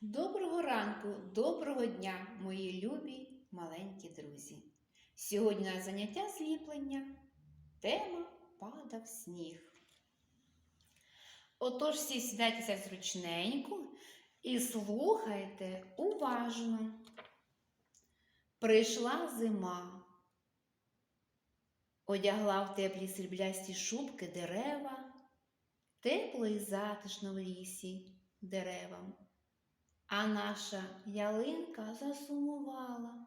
Доброго ранку, доброго дня, мої любі маленькі друзі. Сьогодні на заняття зліплення. Тема падав сніг. Отож, всі сідайтеся зручненько і слухайте уважно. Прийшла зима, одягла в теплі сріблясті шубки дерева, тепло і затишно в лісі деревам. А наша ялинка засумувала.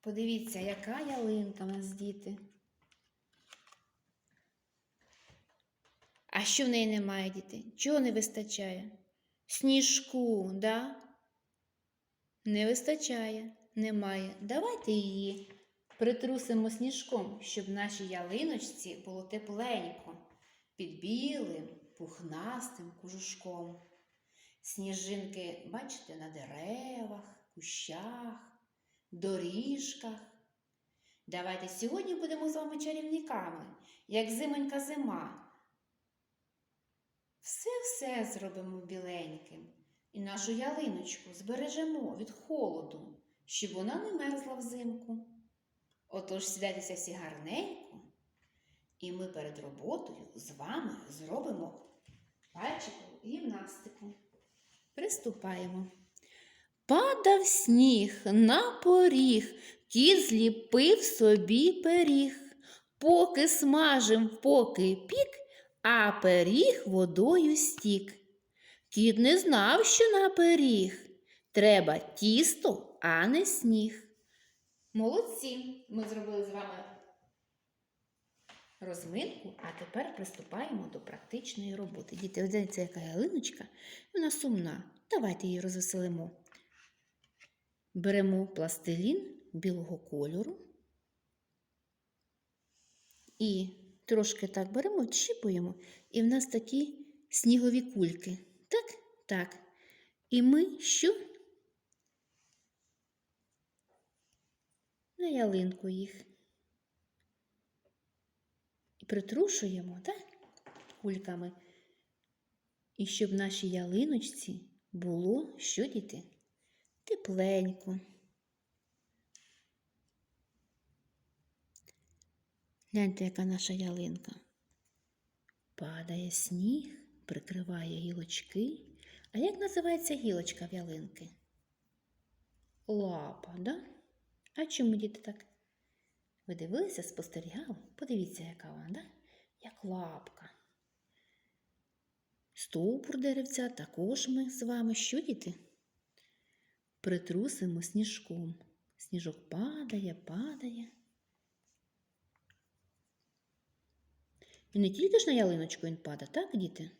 Подивіться, яка ялинка у нас діти. А що в неї немає, діти? Чого не вистачає? Сніжку, да? Не вистачає, немає. Давайте її притрусимо сніжком, щоб нашій ялиночці було тепленько під білим, пухнастим кожушком. Сніжинки, бачите, на деревах, кущах, доріжках. Давайте сьогодні будемо з вами чарівниками, як зимонька зима. Все-все зробимо біленьким і нашу ялиночку збережемо від холоду, щоб вона не мерзла взимку. Отож сідайтеся всі гарненько, і ми перед роботою з вами зробимо пальчикову гімнастику. Приступаємо. Падав сніг на поріг, кіт зліпив собі пиріг. Поки смажив, поки пік, а пиріг водою стік. Кіт не знав, що на пиріг. Треба тісто, а не сніг. Молодці! Ми зробили з вами розминку, а тепер приступаємо до практичної роботи. Діти, дивіться, яка ялиночка, вона сумна. Давайте її розвеселимо. Беремо пластилін білого кольору і трошки так беремо, відщіпуємо, і в нас такі снігові кульки. Так, так. І ми що? На ялинку їх. І притрушуємо, так? Кульками. І щоб нашій ялиночці було що діти? Тепленько. Гляньте, яка наша ялинка. Падає сніг, прикриває гілочки. А як називається гілочка в ялинки? Лапа, да? А чому діти так? Ви дивилися, спостерігали? Подивіться, яка вона, да? як лапка. Стовбур деревця також ми з вами що діти? Притрусимо сніжком. Сніжок падає, падає. І не тільки ж на ялиночку він падає, так, діти?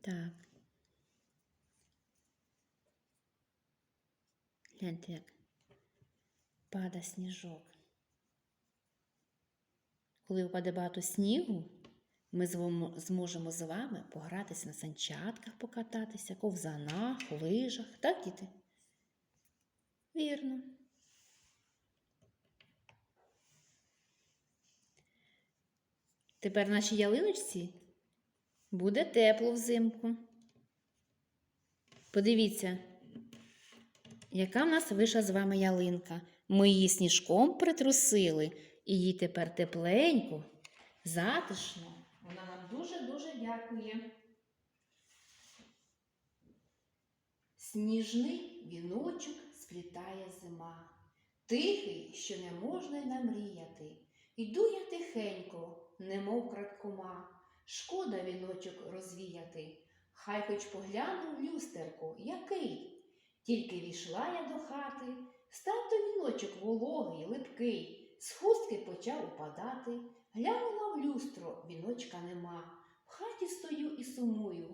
Так. Гляньте, як пада сніжок. Коли впаде багато снігу, ми зможемо з вами погратися на санчатках, покататися, ковзанах, лижах. Так, діти? Вірно. Тепер нашій ялиночці буде тепло взимку. Подивіться, яка в нас вийшла з вами ялинка. Ми її сніжком притрусили, і їй тепер тепленько, затишно. Вона нам дуже-дуже дякує. Сніжний віночок сплітає зима. Тихий, що не можна й намріяти. Іду я тихенько, немов крадкома. Шкода віночок розвіяти. Хай хоч погляну в люстерко, який. Тільки війшла я до хати, став то віночок вологий, липкий, з хустки почав упадати. Глянула в люстро, віночка нема. В хаті стою і сумую,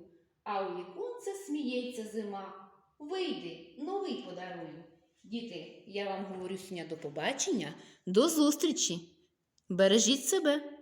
а у віконце сміється зима. Вийди, новий подарую. Діти, я вам говорю сьогодні до побачення, до зустрічі. Бережіть себе.